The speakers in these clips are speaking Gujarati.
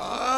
Oh!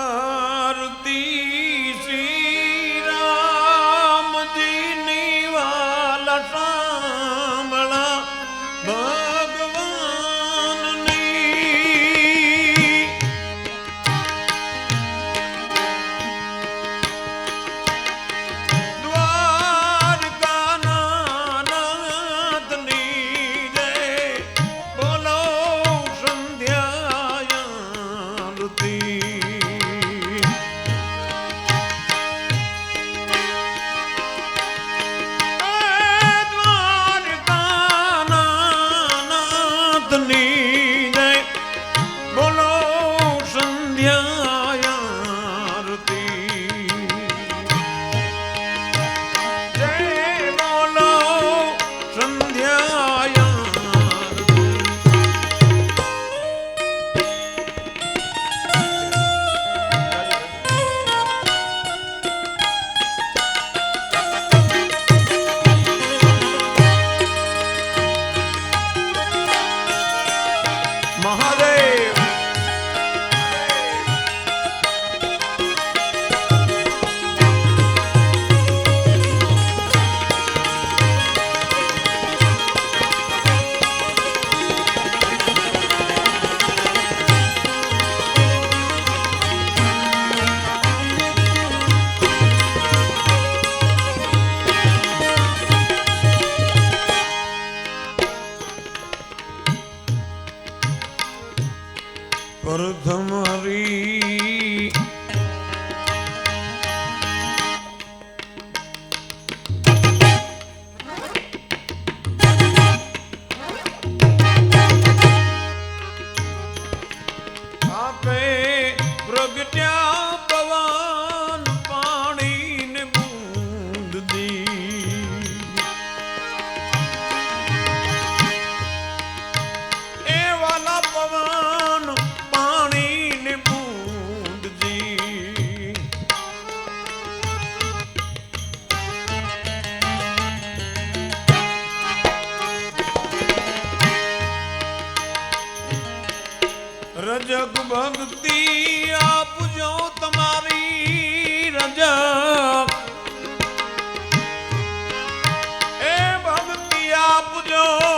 No.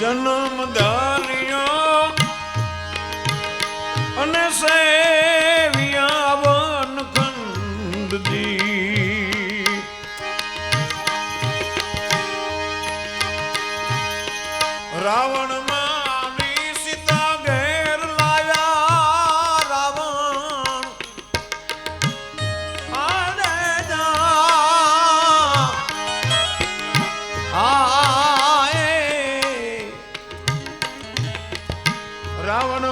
જન્મ ધાર્યો અને સેવિયા ராவண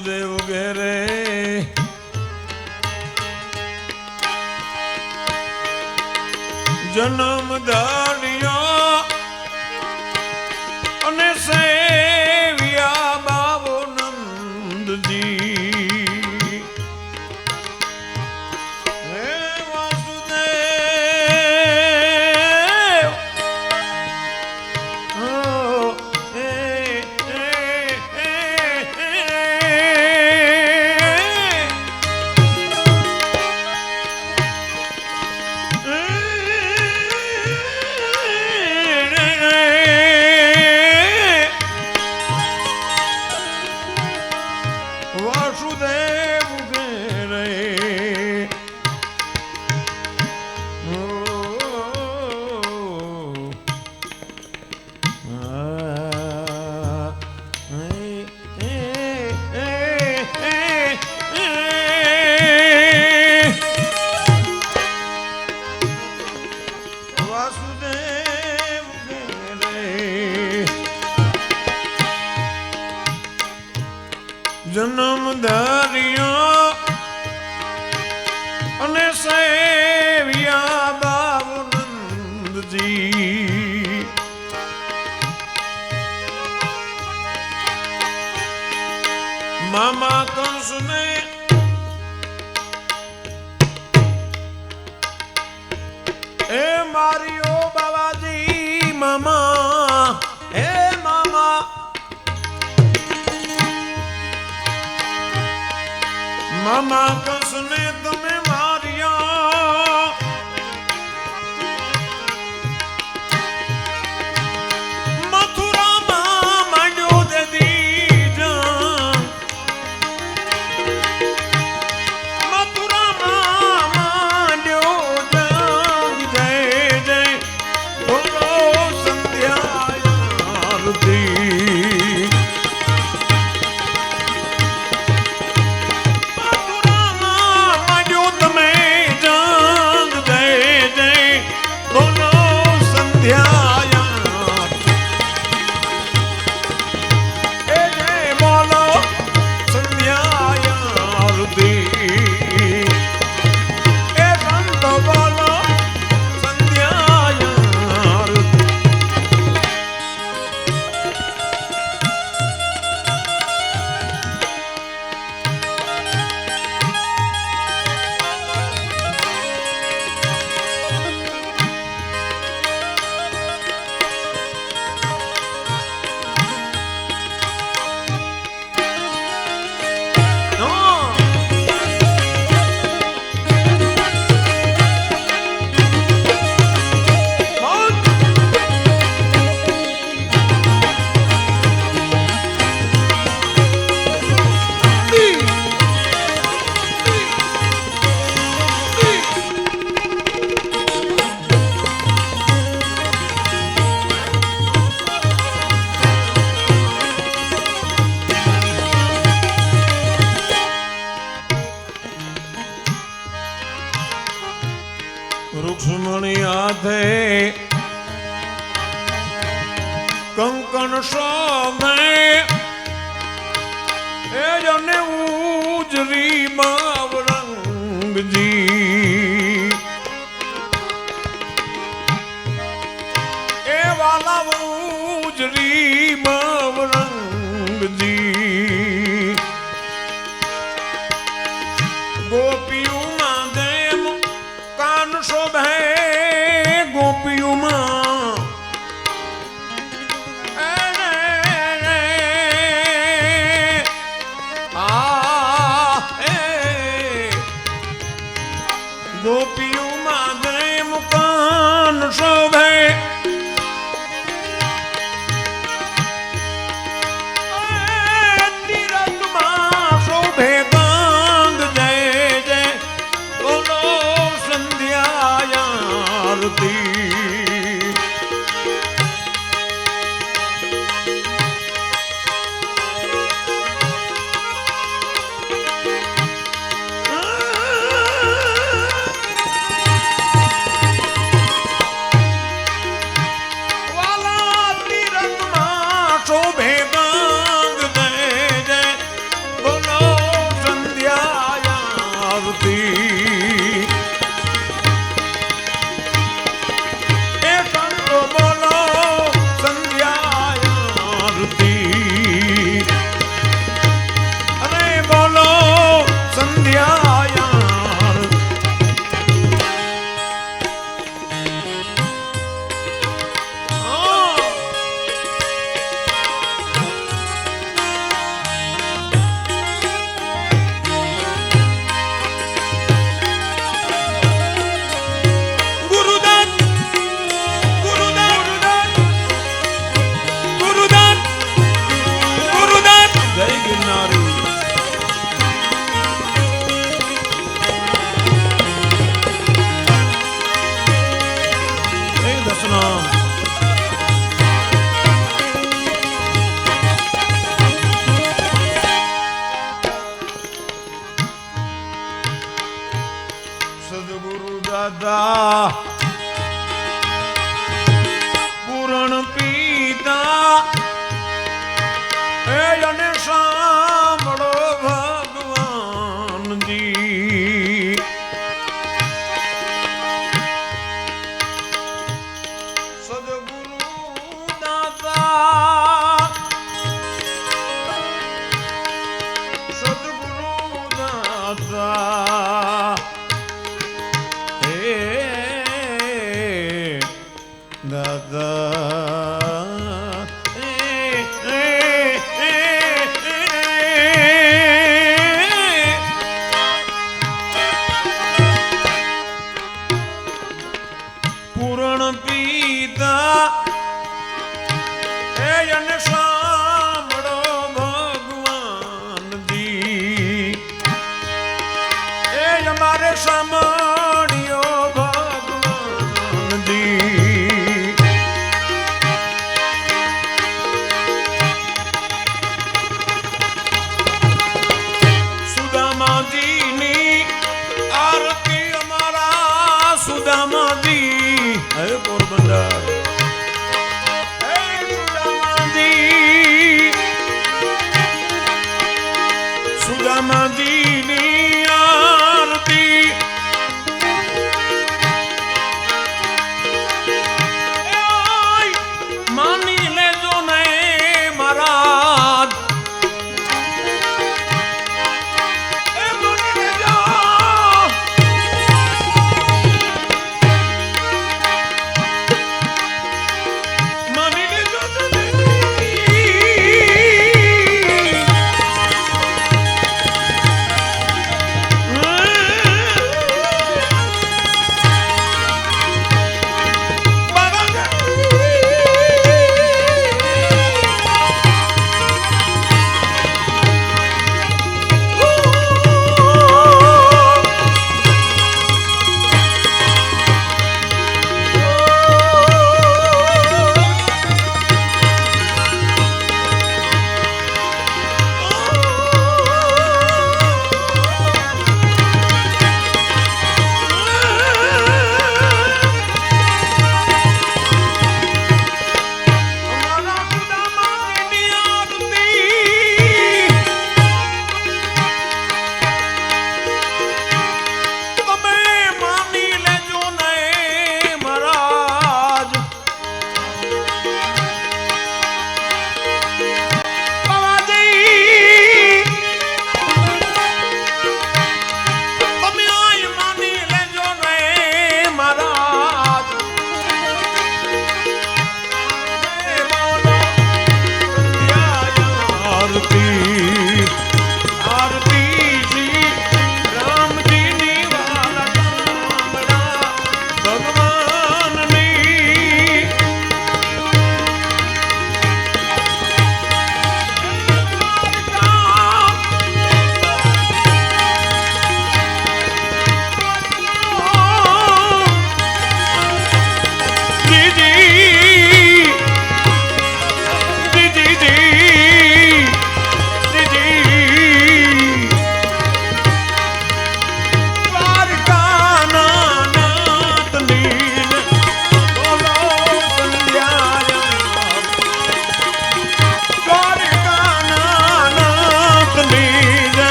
ગુરુદેવ ઘેરે. જન્મ ધારી Uh, મામા કંસને એ મારી ઓ બાવાજી મામા હે મામા મામા કંસને તમે રૂક્ષ્મણી હાથે કંકન શોભે એ જને ઉજરી માવરંગજી એ વાલા ઉજરી મા from hell. partir.